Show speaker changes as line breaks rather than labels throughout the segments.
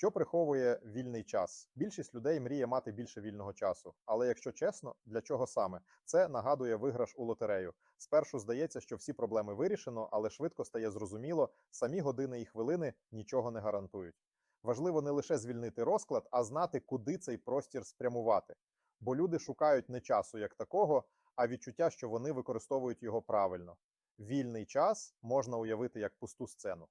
Що приховує вільний час? Більшість людей мріє мати більше вільного часу. Але якщо чесно, для чого саме? Це нагадує виграш у лотерею. Спершу здається, що всі проблеми вирішено, але швидко стає зрозуміло, самі години і хвилини нічого не гарантують. Важливо не лише звільнити розклад, а знати, куди цей простір спрямувати. Бо люди шукають не часу як такого, а відчуття, що вони використовують його правильно. Вільний час можна уявити як пусту сцену.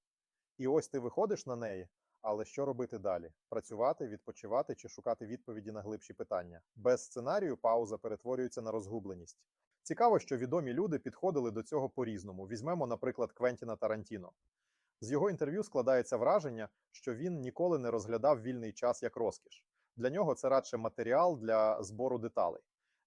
І ось ти виходиш на неї, але що робити далі? Працювати, відпочивати чи шукати відповіді на глибші питання? Без сценарію пауза перетворюється на розгубленість. Цікаво, що відомі люди підходили до цього по-різному. Візьмемо, наприклад, Квентіна Тарантіно. З його інтерв'ю складається враження, що він ніколи не розглядав вільний час як розкіш. Для нього це радше матеріал для збору деталей.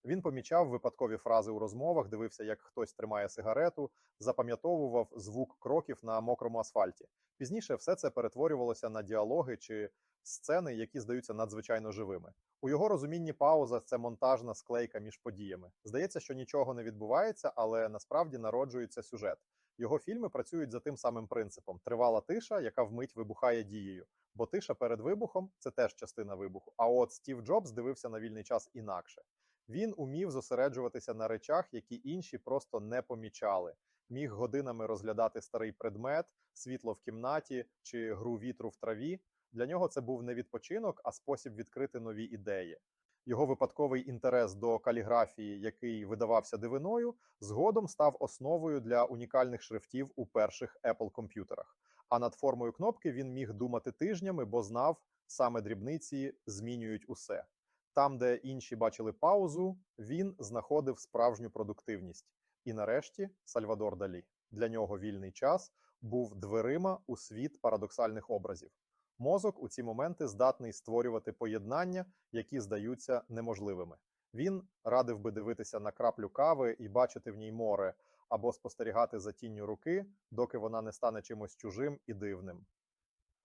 Він помічав випадкові фрази у розмовах, дивився, як хтось тримає сигарету, запам'ятовував звук кроків на мокрому асфальті. Пізніше все це перетворювалося на діалоги чи сцени, які здаються надзвичайно живими. У його розумінні пауза це монтажна склейка між подіями. Здається, що нічого не відбувається, але насправді народжується сюжет. Його фільми працюють за тим самим принципом: тривала тиша, яка вмить вибухає дією. Бо тиша перед вибухом це теж частина вибуху. А от Стів Джобс дивився на вільний час інакше. Він умів зосереджуватися на речах, які інші просто не помічали. Міг годинами розглядати старий предмет, світло в кімнаті чи гру вітру в траві. Для нього це був не відпочинок, а спосіб відкрити нові ідеї. Його випадковий інтерес до каліграфії, який видавався дивиною, згодом став основою для унікальних шрифтів у перших Apple комп'ютерах. А над формою кнопки він міг думати тижнями, бо знав, саме дрібниці змінюють усе. Там, де інші бачили паузу, він знаходив справжню продуктивність. І нарешті Сальвадор Далі. Для нього вільний час був дверима у світ парадоксальних образів. Мозок у ці моменти здатний створювати поєднання, які здаються неможливими. Він радив би дивитися на краплю кави і бачити в ній море, або спостерігати за тінню руки, доки вона не стане чимось чужим і дивним.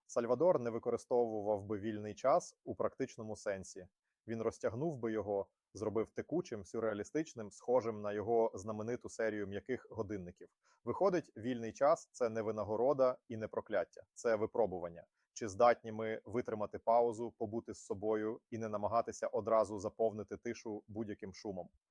Сальвадор не використовував би вільний час у практичному сенсі. Він розтягнув би його, зробив текучим, сюрреалістичним, схожим на його знамениту серію м'яких годинників. Виходить, вільний час це не винагорода і не прокляття, це випробування. Чи здатні ми витримати паузу, побути з собою і не намагатися одразу заповнити тишу будь-яким шумом?